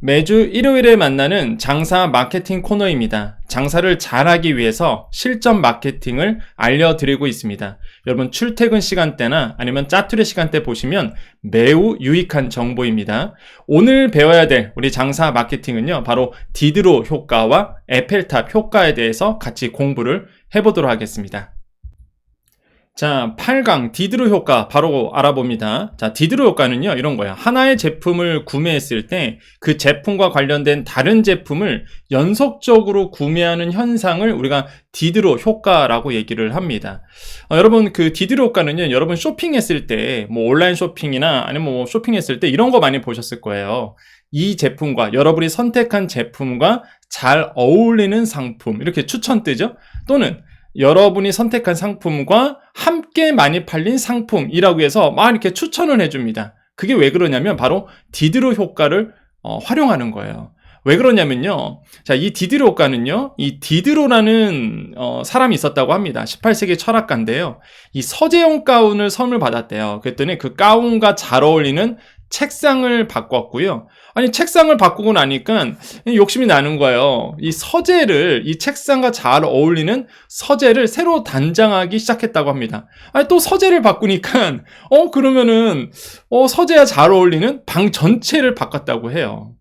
매주 일요일에 만나는 장사 마케팅 코너입니다. 장사를 잘하기 위해서 실전 마케팅을 알려드리고 있습니다. 여러분 출퇴근 시간대나 아니면 짜투리 시간대 보시면 매우 유익한 정보입니다. 오늘 배워야 될 우리 장사 마케팅은요, 바로 디드로 효과와 에펠탑 효과에 대해서 같이 공부를 해보도록 하겠습니다. 자, 8강 디드로 효과 바로 알아봅니다. 자, 디드로 효과는요, 이런 거예요. 하나의 제품을 구매했을 때 그 제품과 관련된 다른 제품을 연속적으로 구매하는 현상을 우리가 디드로 효과라고 얘기를 합니다. 어, 여러분, 그 디드로 효과는요, 여러분 쇼핑했을 때, 뭐 온라인 쇼핑이나 아니면 뭐 쇼핑했을 때 이런 거 많이 보셨을 거예요. 이 제품과 여러분이 선택한 제품과 잘 어울리는 상품, 이렇게 추천 뜨죠? 또는 여러분이 선택한 상품과 함께 많이 팔린 상품이라고 해서 막 이렇게 추천을 해줍니다. 그게 왜 그러냐면 바로 디드로 효과를 어, 활용하는 거예요. 왜 그러냐면요. 자, 이 디드로 효과는요. 이 디드로라는 어, 사람이 있었다고 합니다. 18세기 철학가인데요. 이 서재용 가운을 선물 받았대요. 그랬더니 그 가운과 잘 어울리는 책상을 바꿨고요. 아니 책상을 바꾸고 나니까 욕심이 나는 거예요. 이 서재를 이 책상과 잘 어울리는 서재를 새로 단장하기 시작했다고 합니다. 아니 또 서재를 바꾸니까 어 그러면은 어 서재와 잘 어울리는 방 전체를 바꿨다고 해요.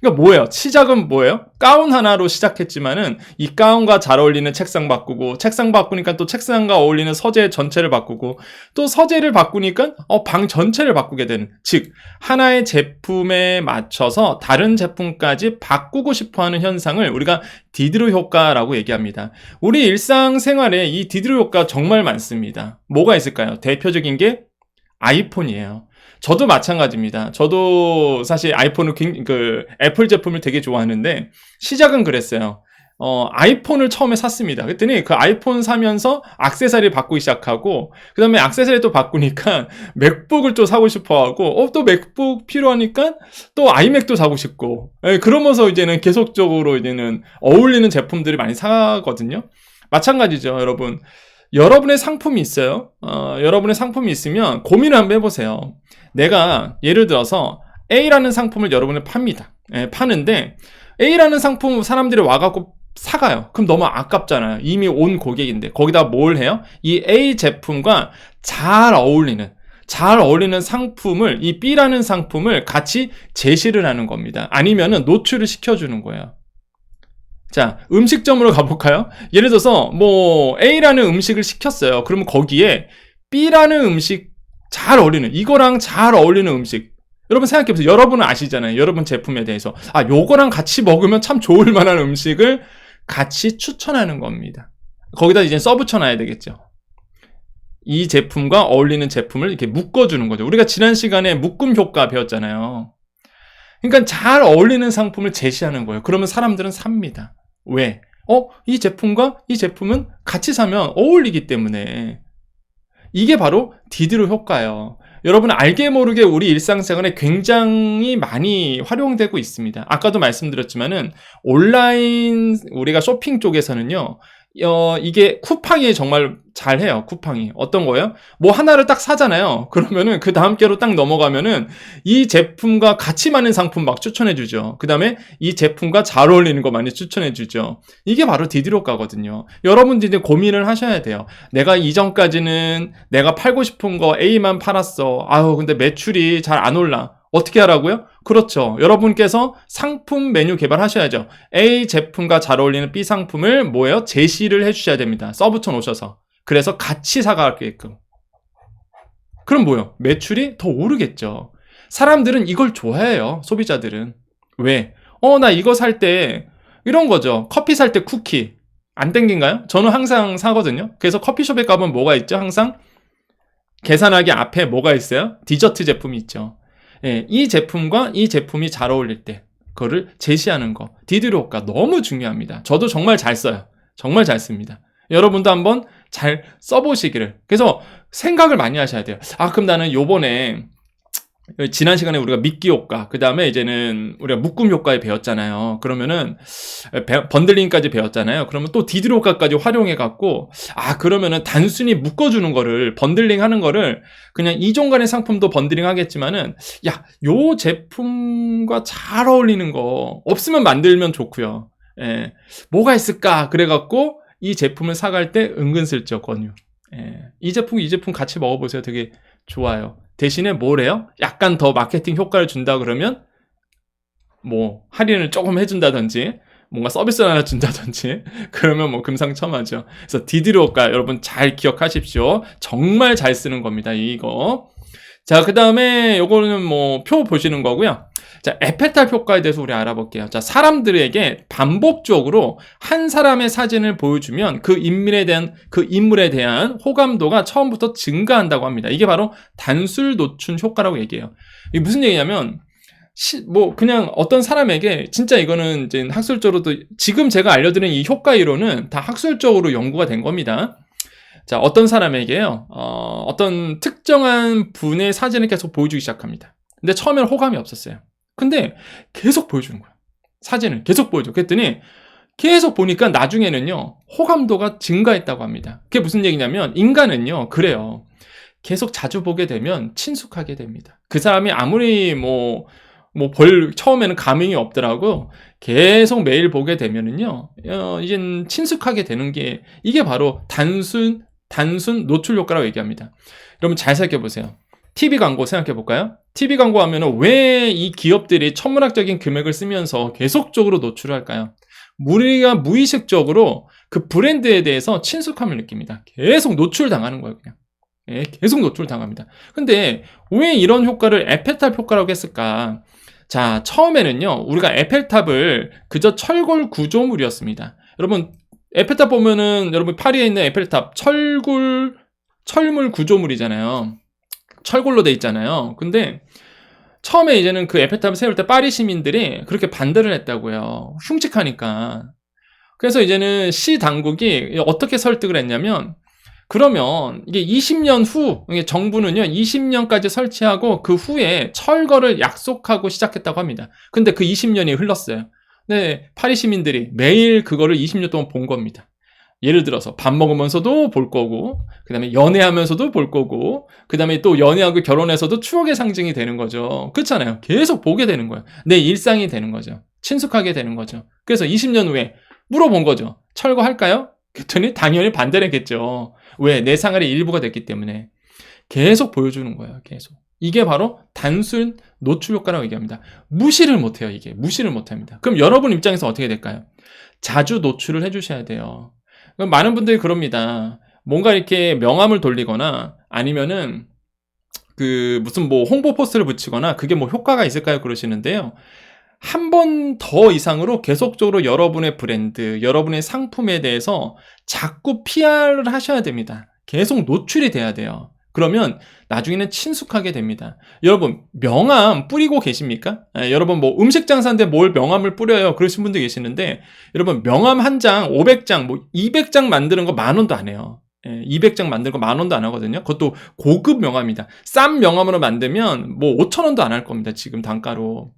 그러니까 뭐예요? 시작은 뭐예요? 가운 하나로 시작했지만은 이 가운과 잘 어울리는 책상 바꾸고 책상 바꾸니까 또 책상과 어울리는 서재 전체를 바꾸고 또 서재를 바꾸니까 어, 방 전체를 바꾸게 되는 즉 하나의 제품에 맞춰서 다른 제품까지 바꾸고 싶어하는 현상을 우리가 디드로 효과라고 얘기합니다. 우리 일상생활에 이 디드로 효과 정말 많습니다. 뭐가 있을까요? 대표적인 게 아이폰이에요. 저도 마찬가지입니다. 저도 사실 아이폰을 그 애플 제품을 되게 좋아하는데 시작은 그랬어요. 어, 아이폰을 처음에 샀습니다. 그랬더니 그 아이폰 사면서 악세사리 바꾸기 시작하고, 그 다음에 악세사리 또 바꾸니까 맥북을 또 사고 싶어 하고, 어, 또 맥북 필요하니까 또 아이맥도 사고 싶고, 예, 그러면서 이제는 계속적으로 이제는 어울리는 제품들이 많이 사거든요. 마찬가지죠, 여러분. 여러분의 상품이 있어요. 어, 여러분의 상품이 있으면 고민을 한번 해보세요. 내가 예를 들어서 A라는 상품을 여러분을 팝니다. 예, 파는데 A라는 상품 사람들이 와갖고 사가요. 그럼 너무 아깝잖아요. 이미 온 고객인데 거기다 뭘 해요? 이 A 제품과 잘 어울리는 잘 어울리는 상품을 이 B라는 상품을 같이 제시를 하는 겁니다. 아니면은 노출을 시켜주는 거예요. 자, 음식점으로 가볼까요? 예를 들어서, 뭐, A라는 음식을 시켰어요. 그러면 거기에 B라는 음식 잘 어울리는 이거랑 잘 어울리는 음식 여러분 생각해보세요. 여러분은 아시잖아요. 여러분 제품에 대해서 아 요거랑 같이 먹으면 참 좋을 만한 음식을 같이 추천하는 겁니다. 거기다 이제 써 붙여놔야 되겠죠. 이 제품과 어울리는 제품을 이렇게 묶어주는 거죠. 우리가 지난 시간에 묶음 효과 배웠잖아요. 그러니까 잘 어울리는 상품을 제시하는 거예요. 그러면 사람들은 삽니다. 왜? 어? 이 제품과 이 제품은 같이 사면 어울리기 때문에. 이게 바로 디드로 효과예요. 여러분 알게 모르게 우리 일상생활에 굉장히 많이 활용되고 있습니다. 아까도 말씀드렸지만은 온라인 우리가 쇼핑 쪽에서는요. 어, 이게 쿠팡이 정말 잘해요. 쿠팡이. 어떤 거예요? 뭐 하나를 딱 사잖아요. 그러면은 그 다음 개로 딱 넘어가면은 이 제품과 같이 많은 상품 막 추천해 주죠. 그 다음에 이 제품과 잘 어울리는 거 많이 추천해 주죠. 이게 바로 디디로가거든요. 여러분들이 고민을 하셔야 돼요. 내가 이전까지는 내가 팔고 싶은 거 A만 팔았어. 아유, 근데 매출이 잘 안 올라. 어떻게 하라고요? 그렇죠. 여러분께서 상품 메뉴 개발하셔야죠. A 제품과 잘 어울리는 B 상품을 뭐예요? 제시를 해주셔야 됩니다. 써붙여 놓으셔서. 그래서 같이 사가게끔. 그럼 뭐요? 매출이 더 오르겠죠. 사람들은 이걸 좋아해요. 소비자들은. 왜? 어, 나 이거 살 때, 이런 거죠. 커피 살 때 쿠키. 안 땡긴가요? 저는 항상 사거든요. 그래서 커피숍에 가면 뭐가 있죠? 항상 계산하기 앞에 뭐가 있어요? 디저트 제품이 있죠. 예, 이 제품과 이 제품이 잘 어울릴 때 그거를 제시하는 거 디드로 효과 너무 중요합니다. 저도 정말 잘 써요. 정말 잘 씁니다. 여러분도 한번 잘 써보시기를. 그래서 생각을 많이 하셔야 돼요. 아 그럼 나는 요번에 지난 시간에 우리가 미끼 효과, 그 다음에 이제는 우리가 묶음 효과에 배웠잖아요. 그러면은 배- 번들링까지 배웠잖아요. 그러면 또 디드 효과까지 활용해 갖고 아 그러면은 단순히 묶어주는 거를 번들링 하는 거를 그냥 이종간의 상품도 번들링 하겠지만은 야 요 제품과 잘 어울리는 거 없으면 만들면 좋고요. 예, 뭐가 있을까 그래 갖고 이 제품을 사갈 때 은근슬쩍 권유. 예, 이 제품 이 제품 같이 먹어보세요. 되게 좋아요. 대신에 뭐래요? 약간 더 마케팅 효과를 준다 그러면 뭐 할인을 조금 해준다든지 뭔가 서비스를 하나 준다든지 그러면 뭐 금상첨화죠. 그래서 효과 여러분 잘 기억하십시오. 정말 잘 쓰는 겁니다. 이거. 자, 그 다음에 요거는 뭐 표 보시는 거고요. 자, 에펠탑 효과에 대해서 우리 알아볼게요. 자, 사람들에게 반복적으로 한 사람의 사진을 보여주면 그 인물에 대한, 그 인물에 대한 호감도가 처음부터 증가한다고 합니다. 이게 바로 단술 노출 효과라고 얘기해요. 이게 무슨 얘기냐면, 시, 뭐, 그냥 어떤 사람에게, 진짜 이거는 이제 학술적으로도, 지금 제가 알려드린 이 효과 이론은 다 학술적으로 연구가 된 겁니다. 자, 어떤 사람에게요, 어, 어떤 특정한 분의 사진을 계속 보여주기 시작합니다. 근데 처음에는 호감이 없었어요. 근데 계속 보여주는 거예요. 사진을 계속 보여줘. 그랬더니 계속 보니까 나중에는요, 호감도가 증가했다고 합니다. 그게 무슨 얘기냐면, 인간은요, 그래요. 계속 자주 보게 되면 친숙하게 됩니다. 그 사람이 아무리 뭐, 뭐, 벌, 처음에는 감흥이 없더라고. 계속 매일 보게 되면은요, 어, 이젠 친숙하게 되는 게, 이게 바로 단순, 단순 노출 효과라고 얘기합니다. 여러분 잘 생각해보세요. TV 광고 생각해 볼까요? TV 광고 하면은 왜이 기업들이 천문학적인 금액을 쓰면서 계속적으로 노출을 할까요? 우리가 무의식적으로 그 브랜드에 대해서 친숙함을 느낍니다. 계속 노출 당하는 거예요, 그냥. 예, 계속 노출 당합니다. 근데 왜 이런 효과를 에펠탑 효과라고 했을까? 자, 처음에는요, 우리가 에펠탑을 그저 철골 구조물이었습니다. 여러분, 에펠탑 보면은 여러분 파리에 있는 에펠탑 철골 철물 구조물이잖아요. 철골로 돼 있잖아요. 근데 처음에 이제는 그 에펠탑을 세울 때 파리 시민들이 그렇게 반대를 했다고요. 흉측하니까. 그래서 이제는 시 당국이 어떻게 설득을 했냐면 그러면 이게 20년 후 정부는요 20년까지 설치하고 그 후에 철거를 약속하고 시작했다고 합니다. 근데 그 20년이 흘렀어요. 네, 파리 시민들이 매일 그거를 20년 동안 본 겁니다. 예를 들어서 밥 먹으면서도 볼 거고, 그 다음에 연애하면서도 볼 거고, 그 다음에 또 연애하고 결혼해서도 추억의 상징이 되는 거죠. 그렇잖아요. 계속 보게 되는 거예요. 내 일상이 되는 거죠. 친숙하게 되는 거죠. 그래서 20년 후에 물어본 거죠. 철거할까요? 그랬더니 당연히 반대를 했겠죠. 왜? 내 생활의 일부가 됐기 때문에. 계속 보여주는 거예요. 계속. 이게 바로 단순 노출 효과라고 얘기합니다. 무시를 못해요, 이게. 무시를 못합니다. 그럼 여러분 입장에서 어떻게 될까요? 자주 노출을 해주셔야 돼요. 많은 분들이 그럽니다. 뭔가 이렇게 명함을 돌리거나 아니면은 그 무슨 뭐 홍보 포스트를 붙이거나 그게 뭐 효과가 있을까요? 그러시는데요. 한 번 더 이상으로 계속적으로 여러분의 브랜드, 여러분의 상품에 대해서 자꾸 PR을 하셔야 됩니다. 계속 노출이 돼야 돼요. 그러면 나중에는 친숙하게 됩니다. 여러분, 명함 뿌리고 계십니까? 예, 여러분, 뭐 음식 장사인데 뭘 명함을 뿌려요? 그러신 분도 계시는데, 여러분, 명함 한 장, 500장, 뭐 200장 만드는 거 만 원도 안 해요. 예, 200장 만드는 거만 원도 안 하거든요. 그것도 고급 명함이다. 싼 명함으로 만들면 뭐 5천 원도 안 할 겁니다. 지금 단가로.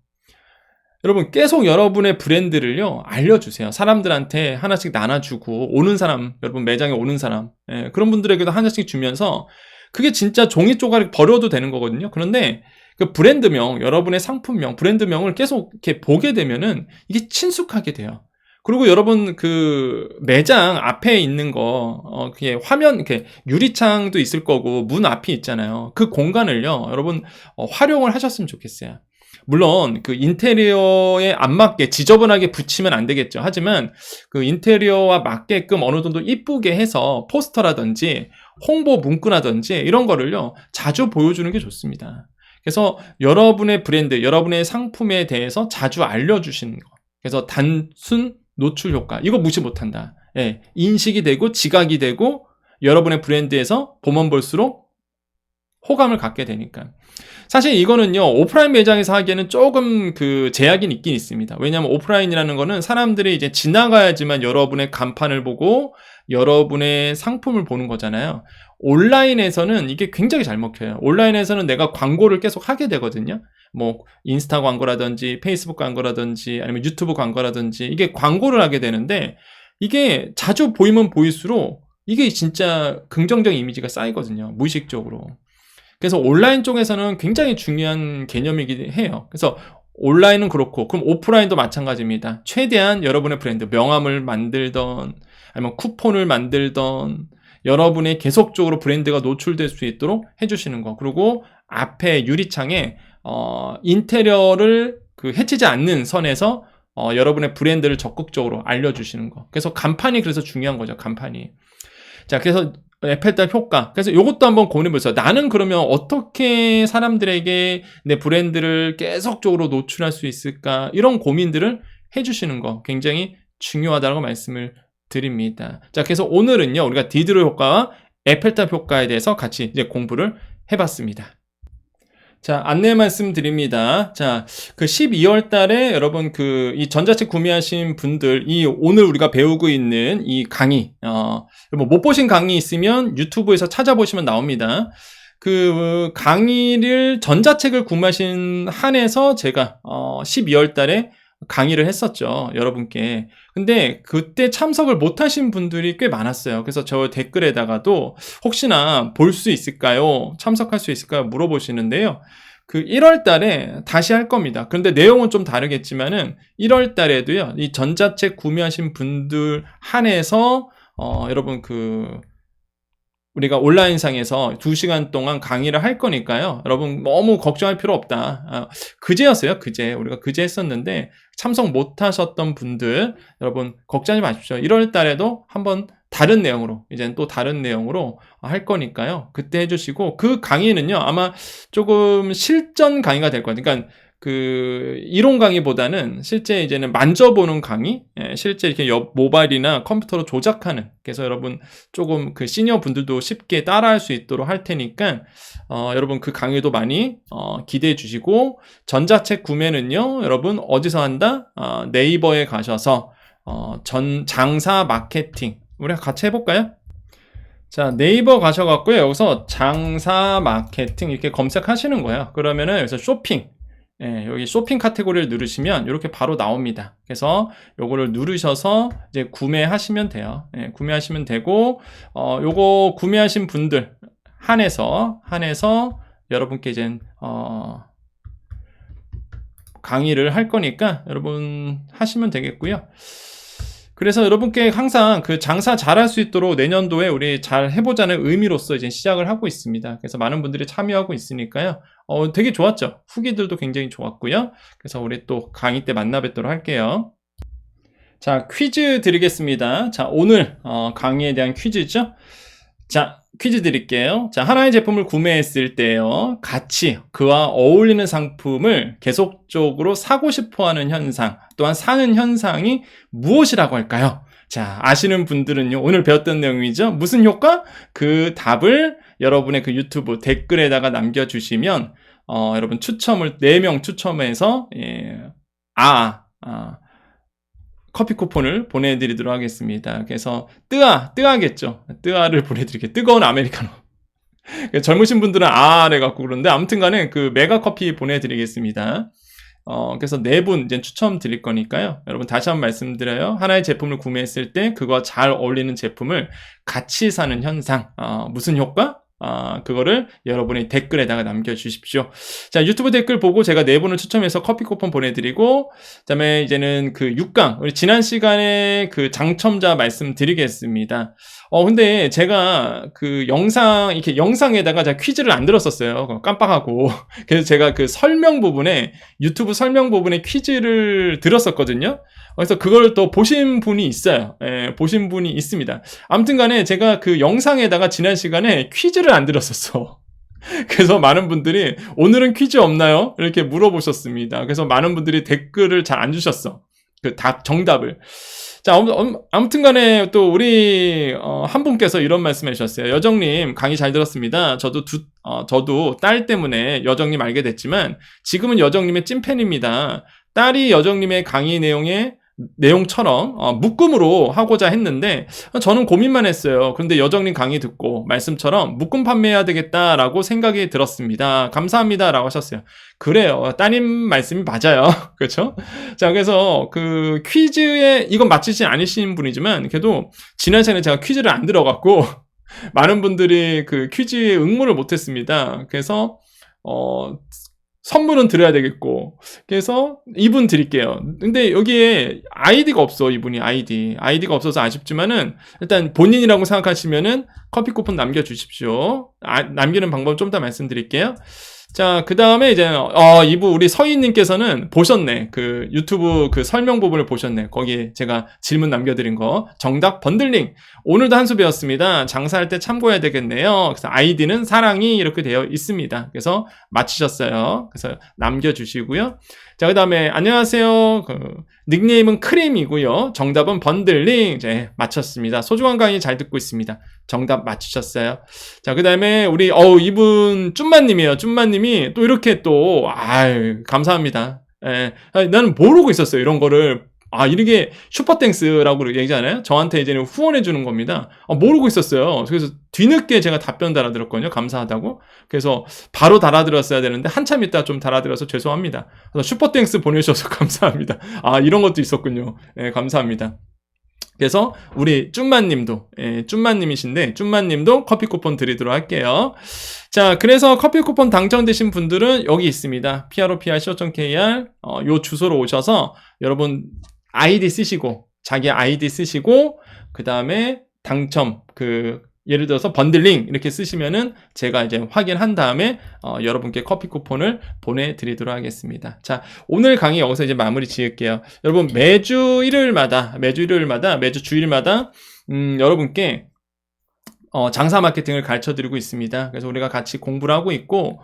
여러분, 계속 여러분의 브랜드를요, 알려주세요. 사람들한테 하나씩 나눠주고, 오는 사람, 여러분 매장에 오는 사람, 예, 그런 분들에게도 하나씩 주면서, 그게 진짜 종이 쪼가리 버려도 되는 거거든요. 그런데 그 브랜드명, 여러분의 상품명, 브랜드명을 계속 이렇게 보게 되면은 이게 친숙하게 돼요. 그리고 여러분 그 매장 앞에 있는 거, 어, 그게 화면, 이렇게 유리창도 있을 거고 문 앞이 있잖아요. 그 공간을요, 여러분 어, 활용을 하셨으면 좋겠어요. 물론 그 인테리어에 안 맞게 지저분하게 붙이면 안 되겠죠. 하지만 그 인테리어와 맞게끔 어느 정도 이쁘게 해서 포스터라든지 홍보 문구라든지 이런 거를요 자주 보여주는 게 좋습니다. 그래서 여러분의 브랜드, 여러분의 상품에 대해서 자주 알려주시는 거. 그래서 단순 노출 효과 이거 무시 못한다. 예, 인식이 되고 지각이 되고 여러분의 브랜드에서 보면 볼수록 호감을 갖게 되니까. 사실 이거는요, 오프라인 매장에서 하기에는 조금 그 제약이 있긴 있습니다. 왜냐하면 오프라인이라는 거는 사람들이 이제 지나가야지만 여러분의 간판을 보고 여러분의 상품을 보는 거잖아요. 온라인에서는 이게 굉장히 잘 먹혀요. 온라인에서는 내가 광고를 계속 하게 되거든요. 뭐, 인스타 광고라든지, 페이스북 광고라든지, 아니면 유튜브 광고라든지, 이게 광고를 하게 되는데, 이게 자주 보이면 보일수록 이게 진짜 긍정적 이미지가 쌓이거든요. 무의식적으로. 그래서 온라인 쪽에서는 굉장히 중요한 개념이긴 해요. 그래서 온라인은 그렇고, 그럼 오프라인도 마찬가지입니다. 최대한 여러분의 브랜드, 명함을 만들던, 아니면 쿠폰을 만들던, 여러분의 계속적으로 브랜드가 노출될 수 있도록 해주시는 거. 그리고 앞에 유리창에, 어, 인테리어를 그 해치지 않는 선에서 어, 여러분의 브랜드를 적극적으로 알려주시는 거. 그래서 간판이 그래서 중요한 거죠, 간판이. 자, 그래서 에펠탑 효과. 그래서 이것도 한번 고민해 보세요. 나는 그러면 어떻게 사람들에게 내 브랜드를 계속적으로 노출할 수 있을까? 이런 고민들을 해주시는 거 굉장히 중요하다고 말씀을 드립니다. 자, 그래서 오늘은요, 우리가 디드로 효과와 에펠탑 효과에 대해서 같이 이제 공부를 해봤습니다. 자, 안내 말씀 드립니다. 자, 그 12월 달에 여러분 그 이 전자책 구매하신 분들, 이 오늘 우리가 배우고 있는 이 강의, 어, 뭐못 보신 강의 있으면 유튜브에서 찾아보시면 나옵니다. 그 강의를 전자책을 구매하신 한해서 제가 어 12월 달에 강의를 했었죠. 여러분께. 근데 그때 참석을 못 하신 분들이 꽤 많았어요. 그래서 저 댓글에다가도 혹시나 볼 수 있을까요? 참석할 수 있을까요? 물어보시는데요. 그 1월 달에 다시 할 겁니다. 그런데 내용은 좀 다르겠지만은 1월 달에도요. 이 전자책 구매하신 분들 한해서 어 여러분 그 우리가 온라인상에서 2시간 동안 강의를 할 거니까요. 여러분 너무 걱정할 필요 없다. 아, 그제였어요. 그제. 우리가 그제 했었는데 참석 못 하셨던 분들 여러분 걱정하지 마십시오. 1월 달에도 한번 다른 내용으로 이제는 또 다른 내용으로 할 거니까요. 그때 해주시고 그 강의는요 아마 조금 실전 강의가 될 거예요. 그러니까 그 이론 강의보다는 실제 이제는 만져보는 강의, 예, 실제 이렇게 옆 모바일이나 컴퓨터로 조작하는. 그래서 여러분 조금 그 시니어 분들도 쉽게 따라할 수 있도록 할 테니까 어, 여러분 그 강의도 많이 어, 기대해 주시고 전자책 구매는요, 여러분 어디서 한다? 어, 네이버에 가셔서 어, 전 장사 마케팅 우리가 같이 해볼까요? 자, 네이버 가셔갖고요. 여기서 장사 마케팅 이렇게 검색하시는 거예요. 그러면은 여기서 쇼핑. 예, 여기 쇼핑 카테고리를 누르시면 이렇게 바로 나옵니다. 그래서 요거를 누르셔서 이제 구매하시면 돼요. 예, 구매하시면 되고, 어, 요거 구매하신 분들 한해서, 한해서 여러분께 이제, 어, 강의를 할 거니까 여러분 하시면 되겠고요. 그래서 여러분께 항상 그 장사 잘할 수 있도록 내년도에 우리 잘 해보자는 의미로서 이제 시작을 하고 있습니다. 그래서 많은 분들이 참여하고 있으니까요. 어, 되게 좋았죠. 후기들도 굉장히 좋았고요. 그래서 우리 또 강의 때 만나 뵙도록 할게요. 자, 퀴즈 드리겠습니다. 자, 오늘 어, 강의에 대한 퀴즈죠. 자, 퀴즈 드릴게요. 자, 하나의 제품을 구매했을 때요. 같이 그와 어울리는 상품을 계속적으로 사고 싶어 하는 현상, 또한 사는 현상이 무엇이라고 할까요? 자, 아시는 분들은요, 오늘 배웠던 내용이죠? 무슨 효과? 그 답을 여러분의 그 유튜브 댓글에다가 남겨주시면, 어, 여러분 추첨을, 4명 추첨해서, 예, 아, 아, 커피 쿠폰을 보내드리도록 하겠습니다. 그래서 뜨아, 뜨아겠죠. 뜨아를 보내드릴게요. 뜨거운 아메리카노. 젊으신 분들은 아 래 갖고 그러는데 아무튼 간에 그 메가 커피 보내드리겠습니다. 어, 그래서 네 분 이제 추첨 드릴 거니까요. 여러분 다시 한번 말씀드려요. 하나의 제품을 구매했을 때 그거 잘 어울리는 제품을 같이 사는 현상. 어, 무슨 효과? 아, 그거를 여러분이 댓글에다가 남겨주십시오. 자, 유튜브 댓글 보고 제가 네 분을 추첨해서 커피 쿠폰 보내드리고, 그 다음에 이제는 그 6강, 우리 지난 시간에 그 당첨자 말씀드리겠습니다. 어, 근데 제가 그 영상, 이렇게 영상에다가 제가 퀴즈를 안 들었었어요. 깜빡하고. 그래서 제가 그 설명 부분에, 유튜브 설명 부분에 퀴즈를 들었었거든요. 그래서 그걸 또 보신 분이 있어요. 예, 보신 분이 있습니다. 아무튼 간에 제가 그 영상에다가 지난 시간에 퀴즈를 안 들었었어. 그래서 많은 분들이 오늘은 퀴즈 없나요? 이렇게 물어보셨습니다. 그래서 많은 분들이 댓글을 잘 안 주셨어. 그 답, 정답을. 자, 아무튼 간에 또 우리, 어, 한 분께서 이런 말씀 해주셨어요. 여정님, 강의 잘 들었습니다. 저도 두, 어, 저도 딸 때문에 여정님 알게 됐지만, 지금은 여정님의 찐팬입니다. 딸이 여정님의 강의 내용에 내용처럼 어, 묶음으로 하고자 했는데 저는 고민만 했어요. 그런데 여정님 강의 듣고 말씀처럼 묶음 판매해야 되겠다라고 생각이 들었습니다. 감사합니다라고 하셨어요. 그래요. 따님 말씀이 맞아요. 그렇죠? 자, 그래서 그 퀴즈에 이건 맞히지 않으신 분이지만 그래도 지난 시간에 제가 퀴즈를 안 들어갔고 많은 분들이 그 퀴즈에 응모를 못했습니다. 그래서 어 선물은 드려야 되겠고. 그래서 이분 드릴게요. 근데 여기에 아이디가 없어, 이분이 아이디. 아이디가 없어서 아쉽지만은 일단 본인이라고 생각하시면은 커피 쿠폰 남겨주십시오. 아, 남기는 방법 좀 더 말씀드릴게요. 자, 그 다음에 이제, 어, 이부 우리 서희님께서는 보셨네. 그 유튜브 그 설명 부분을 보셨네. 거기 제가 질문 남겨드린 거. 정답 번들링. 오늘도 한 수 배웠습니다. 장사할 때 참고해야 되겠네요. 그래서 아이디는 사랑이 이렇게 되어 있습니다. 그래서 맞히셨어요. 그래서 남겨주시고요. 자, 그 다음에, 안녕하세요. 그, 닉네임은 크림이고요. 정답은 번들링. 이제 맞췄습니다. 소중한 강의 잘 듣고 있습니다. 정답 맞추셨어요. 자, 그 다음에 우리, 어우, 이분, 쭌마님이에요. 쭌마님이 또 이렇게 또, 아유, 감사합니다. 예, 나는 모르고 있었어요. 이런 거를 아, 이게 슈퍼땡스라고 얘기하잖아요? 저한테 이제는 후원해 주는 겁니다. 아, 모르고 있었어요. 그래서 뒤늦게 제가 답변 달아들었거든요. 감사하다고. 그래서 바로 달아들었어야 되는데 한참 있다 좀 달아들어서 죄송합니다. 슈퍼땡스 보내주셔서 감사합니다. 아, 이런 것도 있었군요. 네, 감사합니다. 그래서 우리 쭌마님도 예, 쭌마님이신데 쭌마님도 커피 쿠폰 드리도록 할게요. 자, 그래서 커피 쿠폰 당첨되신 분들은 여기 있습니다. prpr.co.kr 어, 요 주소로 오셔서 여러분 아이디 쓰시고 자기 아이디 쓰시고 그 다음에 당첨 그 예를 들어서 번들링 이렇게 쓰시면은 제가 이제 확인한 다음에 어, 여러분께 커피 쿠폰을 보내드리도록 하겠습니다. 자 오늘 강의 여기서 이제 마무리 지을게요. 여러분 매주 일요일마다 매주 일요일마다 매주 주일마다 음, 여러분께 어, 장사 마케팅을 가르쳐 드리고 있습니다. 그래서 우리가 같이 공부를 하고 있고,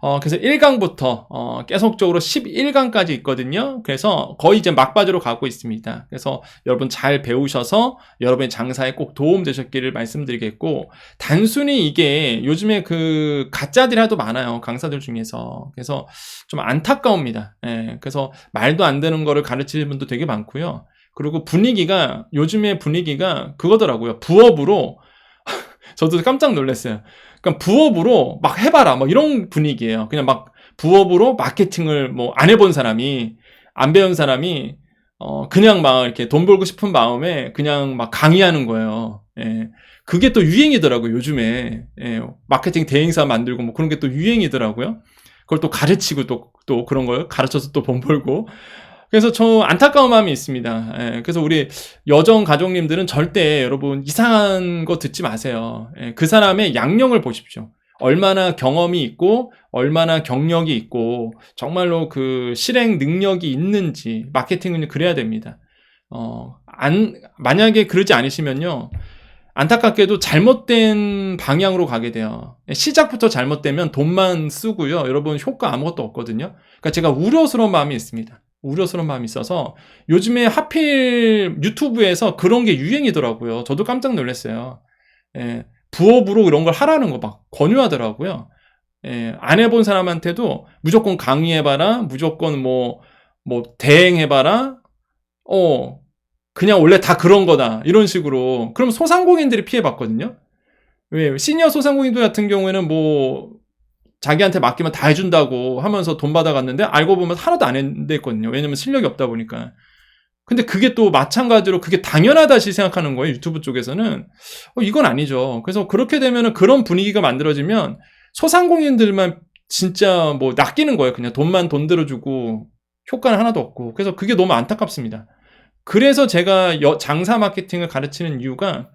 어, 그래서 1강부터, 어, 계속적으로 11강까지 있거든요. 그래서 거의 이제 막바지로 가고 있습니다. 그래서 여러분 잘 배우셔서 여러분의 장사에 꼭 도움 되셨기를 말씀드리겠고, 단순히 이게 요즘에 그 가짜들이 하도 많아요. 강사들 중에서. 그래서 좀 안타까웁니다. 예, 그래서 말도 안 되는 거를 가르치는 분도 되게 많고요. 그리고 분위기가, 요즘의 분위기가 그거더라고요. 부업으로 저도 깜짝 놀랐어요. 그러니까 부업으로 막 해봐라, 뭐 이런 분위기예요. 그냥 막 부업으로 마케팅을 뭐 안 해본 사람이 안 배운 사람이 어 그냥 막 이렇게 돈 벌고 싶은 마음에 그냥 막 강의하는 거예요. 예. 그게 또 유행이더라고요, 요즘에. 예. 마케팅 대행사 만들고 뭐 그런 게 또 유행이더라고요. 그걸 또 가르치고 또, 또 그런 걸 가르쳐서 또 돈 벌고. 그래서 저 안타까운 마음이 있습니다. 예, 그래서 우리 여정 가족님들은 절대 여러분 이상한 거 듣지 마세요. 예, 그 사람의 양령을 보십시오. 얼마나 경험이 있고 얼마나 경력이 있고 정말로 그 실행 능력이 있는지 마케팅은 그래야 됩니다. 어, 안 만약에 그러지 않으시면요. 안타깝게도 잘못된 방향으로 가게 돼요. 시작부터 잘못되면 돈만 쓰고요. 여러분 효과 아무것도 없거든요. 그러니까 제가 우려스러운 마음이 있습니다. 우려스러운 마음이 있어서 요즘에 하필 유튜브에서 그런 게 유행이더라고요. 저도 깜짝 놀랐어요. 예, 부업으로 이런 걸 하라는 거 막 권유하더라고요. 예, 안 해본 사람한테도 무조건 강의해봐라, 무조건 뭐, 뭐, 대행해봐라, 어, 그냥 원래 다 그런 거다. 이런 식으로. 그럼 소상공인들이 피해봤거든요. 왜, 시니어 소상공인들 같은 경우에는 뭐, 자기한테 맡기면 다 해준다고 하면서 돈 받아갔는데 알고 보면 하나도 안 됐거든요. 왜냐면 실력이 없다 보니까. 근데 그게 또 마찬가지로 그게 당연하다시 생각하는 거예요. 유튜브 쪽에서는. 어, 이건 아니죠. 그래서 그렇게 되면은 그런 분위기가 만들어지면 소상공인들만 진짜 뭐 낚이는 거예요. 그냥 돈만 돈 들어주고 효과는 하나도 없고. 그래서 그게 너무 안타깝습니다. 그래서 제가 장사 마케팅을 가르치는 이유가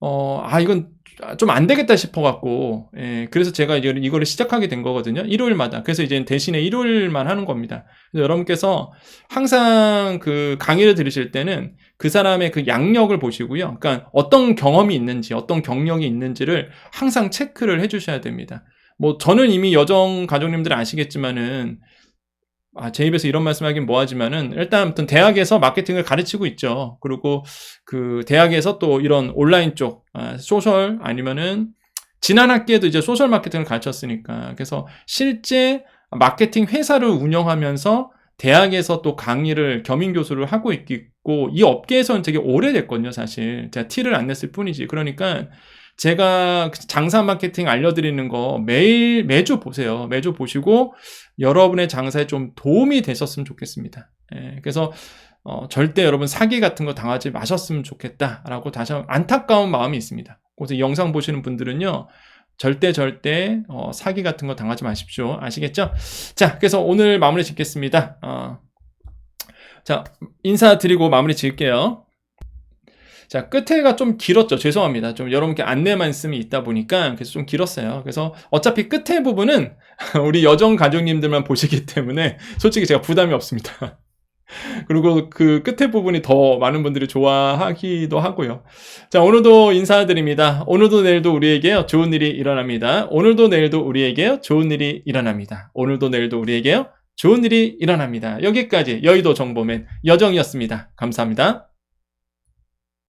어, 아, 이건 좀 안 되겠다 싶어갖고, 예, 그래서 제가 이제 이거를 시작하게 된 거거든요. 일요일마다. 그래서 이제 대신에 일요일만 하는 겁니다. 여러분께서 항상 그 강의를 들으실 때는 그 사람의 그 양력을 보시고요. 그러니까 어떤 경험이 있는지, 어떤 경력이 있는지를 항상 체크를 해주셔야 됩니다. 뭐, 저는 이미 여정 가족님들 아시겠지만은, 아, 제 입에서 이런 말씀하긴 뭐하지만은 일단 아무튼 대학에서 마케팅을 가르치고 있죠. 그리고 그 대학에서 또 이런 온라인 쪽 아, 소셜 아니면은 지난 학기에도 이제 소셜 마케팅을 가르쳤으니까 그래서 실제 마케팅 회사를 운영하면서 대학에서 또 강의를 겸임 교수를 하고 있고 이 업계에서는 되게 오래됐거든요, 사실. 제가 티를 안 냈을 뿐이지. 그러니까 제가 장사 마케팅 알려드리는 거 매일 매주 보세요. 매주 보시고 여러분의 장사에 좀 도움이 되셨으면 좋겠습니다. 예, 그래서 어, 절대 여러분 사기 같은 거 당하지 마셨으면 좋겠다라고 다시 한번 안타까운 마음이 있습니다. 그래서 이 영상 보시는 분들은요. 절대 절대 어, 사기 같은 거 당하지 마십시오. 아시겠죠? 자, 그래서 오늘 마무리 짓겠습니다. 어, 자, 인사드리고 마무리 지을게요. 자, 끝에가 좀 길었죠. 죄송합니다. 좀 여러분께 안내 말씀이 있다 보니까 그래서 좀 길었어요. 그래서 어차피 끝에 부분은 우리 여정 가족님들만 보시기 때문에 솔직히 제가 부담이 없습니다. 그리고 그 끝에 부분이 더 많은 분들이 좋아하기도 하고요. 자, 오늘도 인사드립니다. 오늘도 내일도 우리에게요, 좋은 일이 일어납니다. 오늘도 내일도 우리에게요, 좋은 일이 일어납니다. 오늘도 내일도 우리에게요, 좋은 일이 일어납니다. 여기까지 여의도 정보맨 여정이었습니다. 감사합니다.